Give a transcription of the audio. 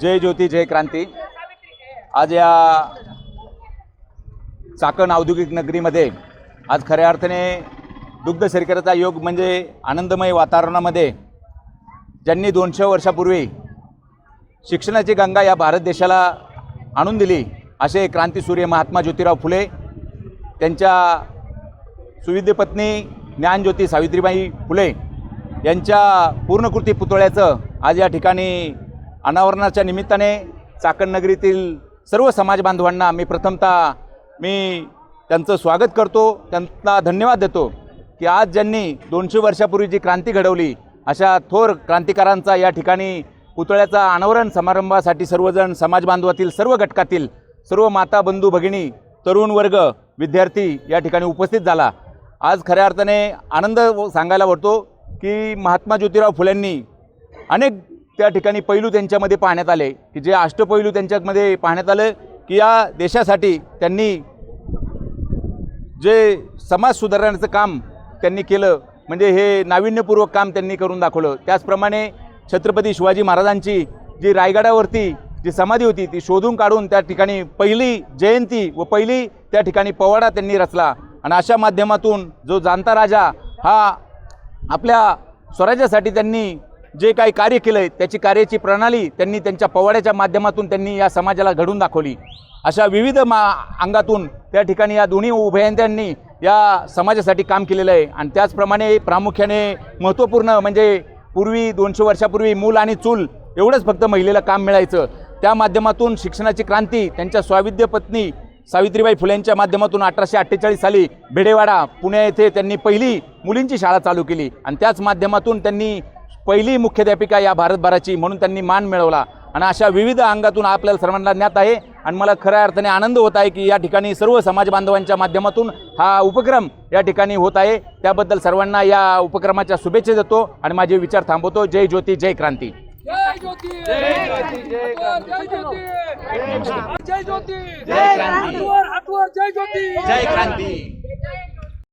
जय ज्योती जय क्रांती. आज या चाकण औद्योगिक नगरीमध्ये आज खऱ्या अर्थाने दुग्ध शर्करेचा योग म्हणजे आनंदमय वातावरणामध्ये ज्यांनी दोनशे वर्षापूर्वी शिक्षणाची गंगा या भारत देशाला आणून दिली असे क्रांतीसूर्य महात्मा ज्योतिराव फुले त्यांच्या सुविद्य पत्नी ज्ञानज्योती सावित्रीबाई फुले यांच्या पूर्णकृती पुतळ्याचं आज या ठिकाणी अनावरणाच्या निमित्ताने चाकणनगरीतील सर्व समाज बांधवांना मी प्रथमतः मी त्यांचं स्वागत करतो. त्यांना धन्यवाद देतो की आज ज्यांनी दोनशे वर्षापूर्वी जी क्रांती घडवली अशा थोर क्रांतिकारांचा या ठिकाणी पुतळ्याचा अनावरण समारंभासाठी सर्वजण समाज बांधवातील सर्व घटकातील सर्व माता बंधू भगिनी तरुण वर्ग विद्यार्थी या ठिकाणी उपस्थित झाला. आज खऱ्या अर्थाने आनंद सांगायला वाटतो की महात्मा ज्योतिराव फुलेंनी अनेक त्या ठिकाणी पैलू त्यांच्यामध्ये पाहण्यात आले की जे अष्टपैलू त्यांच्यामध्ये पाहण्यात आलं की या देशासाठी त्यांनी जे समाज सुधारण्याचं काम त्यांनी केलं म्हणजे हे नाविन्यपूर्वक काम त्यांनी करून दाखवलं. त्याचप्रमाणे छत्रपती शिवाजी महाराजांची जी रायगडावरती जी समाधी होती ती शोधून काढून त्या ठिकाणी पहिली जयंती व पहिली त्या ठिकाणी पवाडा त्यांनी रचला. आणि अशा माध्यमातून जो जाणता राजा हा आपल्या स्वराज्यासाठी त्यांनी जे काही कार्य केलं आहे त्याची कार्याची प्रणाली त्यांनी त्यांच्या पवाड्याच्या माध्यमातून त्यांनी या समाजाला घडून दाखवली. अशा विविध मा अंगातून त्या ठिकाणी या दोन्ही उभयंत्यांनी या समाजासाठी काम केलेलं आहे. आणि त्याचप्रमाणे प्रामुख्याने महत्त्वपूर्ण म्हणजे पूर्वी दोनशे वर्षापूर्वी मूल आणि चूल एवढंच फक्त महिलेला काम मिळायचं. त्या माध्यमातून शिक्षणाची क्रांती त्यांच्या स्वाविद्य पत्नी सावित्रीबाई फुलेंच्या माध्यमातून अठराशे अठ्ठेचाळीस साली भेडेवाडा पुणे येथे त्यांनी पहिली मुलींची शाळा चालू केली. आणि त्याच माध्यमातून त्यांनी पहिली मुख्याध्यापिका या भारतभराची म्हणून त्यांनी मान मिळवला. आणि अशा विविध अंगातून आपल्याला सर्वांना ज्ञात आहे. आणि मला खऱ्या अर्थाने आनंद होत आहे की या ठिकाणी सर्व समाज बांधवांच्या माध्यमातून हा उपक्रम या ठिकाणी होत आहे. त्याबद्दल सर्वांना या उपक्रमाच्या शुभेच्छा देतो आणि माझे विचार थांबवतो. जय ज्योती जय क्रांती. जय ज्योती! जय ज्योती! जय ज्योती जय ज्योती! जय क्रांती. हातवर हातवर जय ज्योती! जय क्रांती.